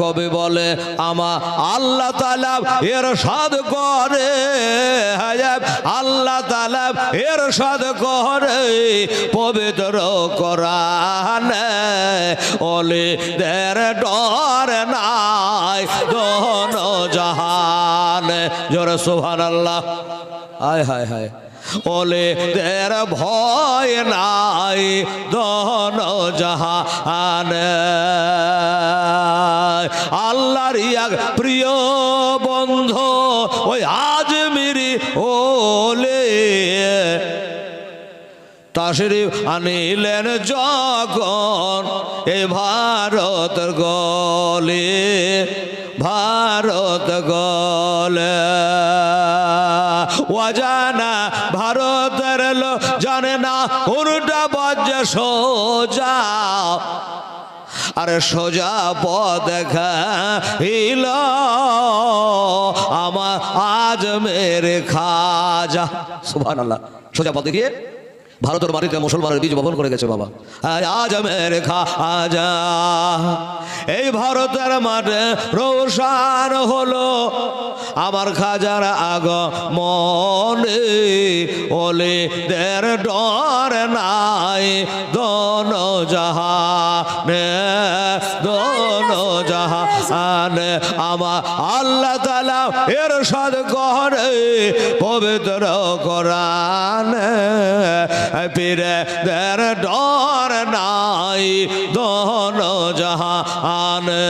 কবি বলে, আমা আল্লাহ তালাব এর সাদ করে আল্লাহ তালাব এর সাদ করে পবিত্র করান ওলি দের ডর নাই দোন জাহান। জোরে সুহান আল্লাহ হায় হায় হায়। ওলে দের ভয় নাই দন জাহান। আল্লাহর এক প্রিয় বন্ধু, ওই আজমিরি ওলে। তাশরিফ আনিলেন যখন এ ভারত গলে ভারত গলে। অজানা ভারতের লো জানে না, উল্টা বজ্র সোজা আরে সোজা পদ হিল আমার আজ মেরে খাজা। সুভান আল্লাহ সোজা পথে গিয়ে ভারতের মাটিতে মুসলমানের বীজ বপন করে গেছে বাবা। আজ খা খাজা। এই ভারতের মাঠে রোশান হলো আমার খাজার আগ মনে ওলে দের ডর নাই, দন যাহা নে দন যাহা আনে আমার আল্লাহ তালা এর সদ করে পবিত্র করান পিরে দের ডর নাই, দন যাহা আনে